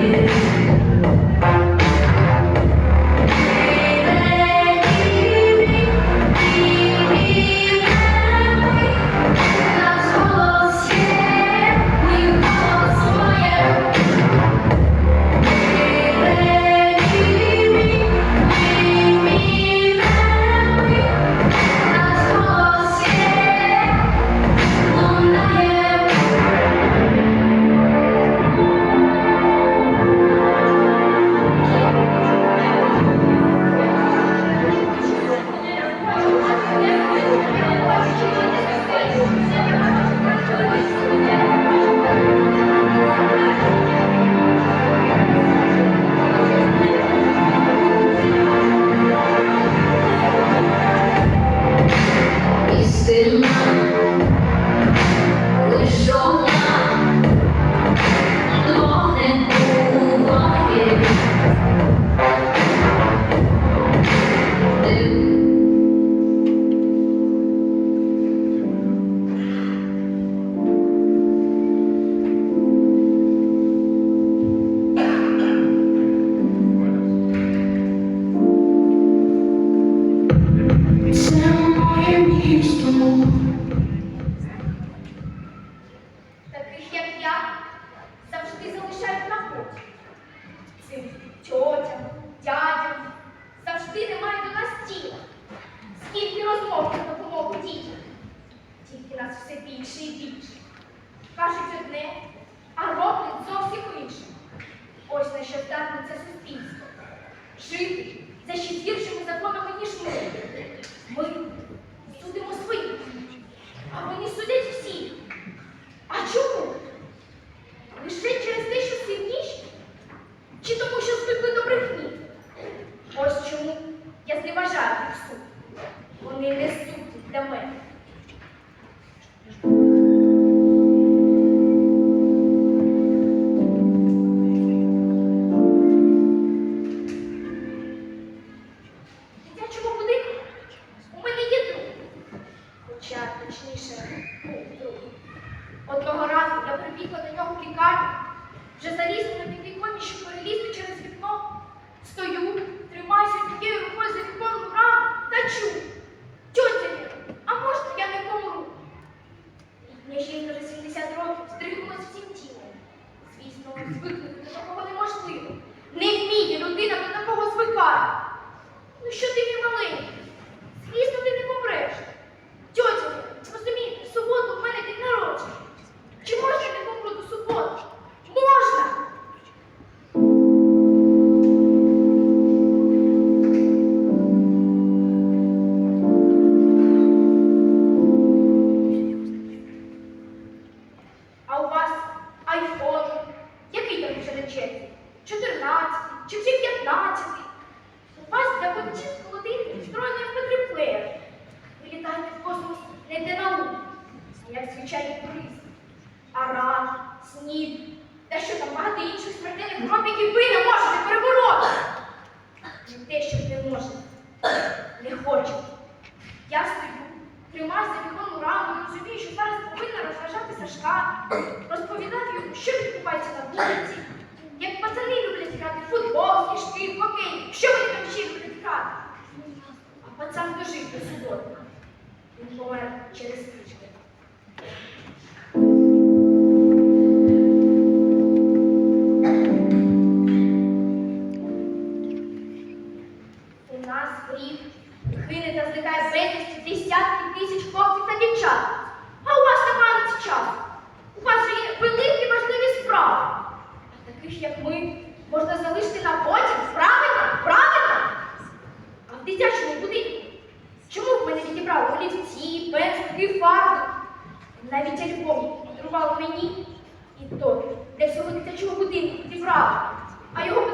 Thank you. Це суспільство. Жити за ще гіршими законами, ніж ми. Ми судимо своїх, а вони судять всіх. А чому? Лише через те, що сильніші? Чи тому, що звикли до брехні? Ось чому я зневажаю їх суд. Вони не судять для мене. Черзі? 14 чи вже 15? У вас для котів з холодильників встроєний мп3-плеєр. Ви літаєте в космос не для науки, а як звичайні туристи. Аран, снід, та що там багато інших смертельних хвороб, які ви не можете перебороти. Не те, що не можете, не хочете. Я стою, тримаю за віконну раму і розумію, що зараз повинна розважати Сашка, розповідати йому, що відбувається на вулиці, як пацани люблять грати футбол, сніжки, хокей, що вони там ще люблять грати. А пацан дожив до суботи. Він помер через стрічки. У нас в рік гине та зникає безвісті десятки тисяч хлопців та дівчат. А у вас немає на це часу. У вас же є великі важливі справи. А можна залишити на потім. Правильно? Правильно? А в дитячому будинку? Чому в мене відібрали олівці, пензлики, фарби? Навіть альбом подарували мені і то для всього дитячого будинку відібрали. А його